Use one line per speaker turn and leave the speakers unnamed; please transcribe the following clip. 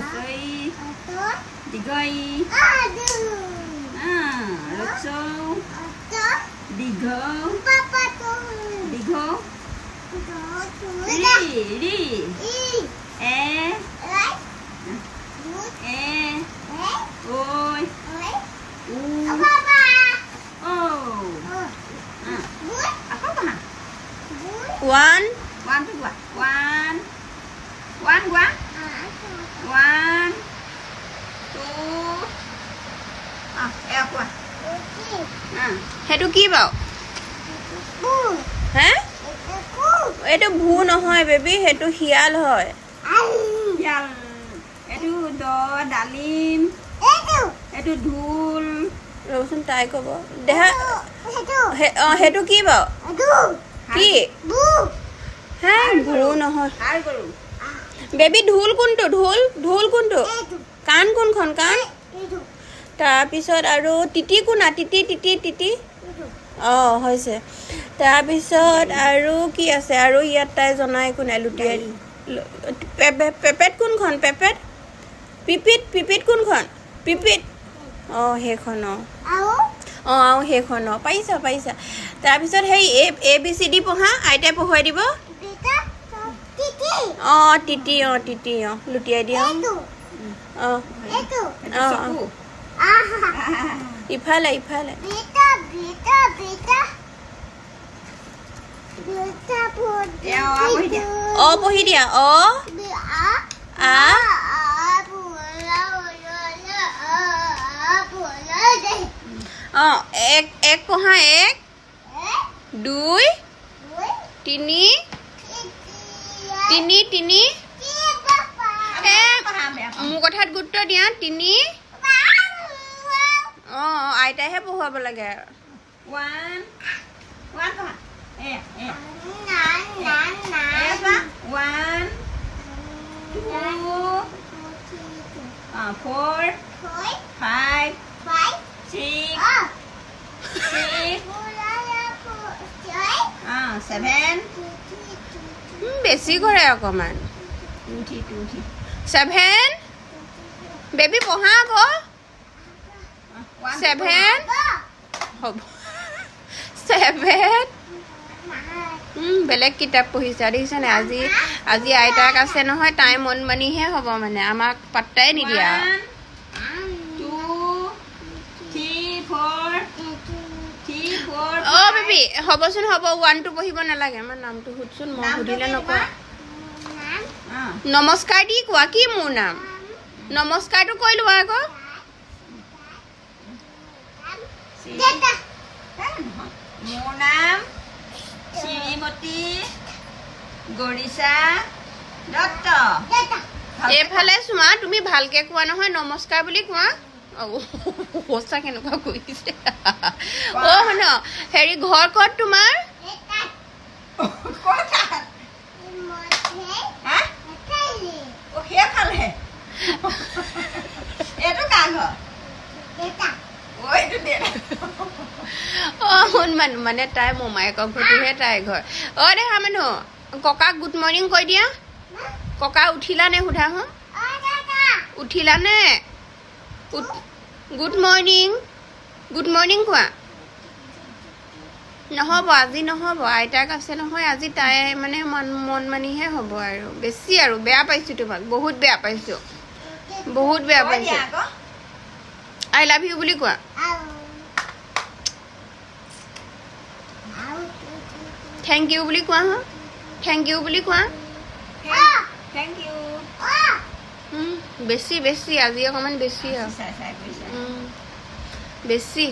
rồi.
Đi à,
rồi
à
lúc
sau
đi
go
đi
go
đi
đi
e. E.
Ôi.
U.
One. One, two, one. One,
one, one.
One two ah eh ah
Okay.
ah
সেইটো কি বাৰু. হে. এইটো ভু নহয় baby সেইটো শিয়াল হয়
itu do dalim
Itu.
itu dul
ৰ'বচোন তাই ক'ব দেহা অঁ সেইটো কি বাৰু. কি. হে ভু নহয় বেবী ঢোল কোনটো? ঢোল? ঢোল কোনটো. কাণ কোনখন? কাণ. তাৰপিছত আৰু তিতি কোনা? তিতি তিতি তিতি. অঁ হৈছে। তাৰপিছত আৰু কি আছে? আৰু ইয়াত তাই জনাই একো নাই লুটিয়াই পেপেট কোনখন? পেপেট? পিপিত পিপিত কোনখন? পিপিত? অঁ সেইখন অঁ. অঁ আৰু সেইখন অঁ। পাৰিছা পাৰিছা তাৰপিছত সেই এ এ বি চি ডি পঢ়া আইতাই পঢ়ুৱাই দিব. অঁ তিতি অঁ তিতি অঁ লুটিয়াই দিয়া. অঁ Ah,
Ah.
ইফালে ইফালে? অঁ পঢ়ি দিয়া অঁ. আ
Ah, ah.
অঁ এক এক পঢ়া এক
Eh,
দুই তিনি তিনি তিনি। মোৰ কথাত গুৰুত্ব দিয়া তিনি। অঁ আইতাইহে পঢ়ুৱাব লাগে।
Four five six six
seven Eh
ah Ah,
ah বেছি কৰে অকণমান ছেভেন বেবী পঢ়া আকৌ
ah,
ছেভেন. হ'ব ছেভেন বেলেগ কিতাপ পঢ়িছা দেখিছানে আজি আজি আইতাক আছে নহয় তাই মন মানিহে হ'ব মানে আমাক পাত্তাই নিদিয়া বেবী হ'বচোন হ'ব ওৱানটো পঢ়িব নালাগে আমাৰ নামটো সুধচোন মই সুধিলে নকওঁ। নমস্কাৰ দি কোৱা কি মোৰ নাম? নমস্কাৰটো কৈ লোৱা আকৌ।
মোৰ নাম শ্ৰীমতী গৰিষা দত্ত।
এইফালে চোৱা তুমি ভালকে কোৱা নহয় নমস্কাৰ বুলি কোৱা। সঁচা কেনেকুৱা কৰিছে অ' শুন হেৰি ঘৰ ক'ত তোমাৰ শুন মানুহ মানে তাই মোমায়েকৰ ঘৰটোহে তাইৰ ঘৰ অ' দেখা মানুহ ককাক গুড মৰ্ণিং কৈ দিয়া ককা উঠিলানে সোধা হো
Oh, Data.
উঠিলানে গুড মৰ্ণিং গুড মৰ্ণিং কোৱা? নহ'ব আজি নহ'ব। আইতাক আছে নহয় আজি তাই মানে মন মন মানিহে হ'ব আৰু। বেছি আৰু বেয়া পাইছোঁ তোমাক বহুত বেয়া পাইছোঁ। বহুত বেয়া পাইছোঁ। আই লাভ ইউ বুলি কোৱা. থেংক ইউ বুলি কোৱা হা? থেংক ইউ বুলি কোৱা?
Thank
you.
উম, বেছি বেছি আজি অকণমান বেছি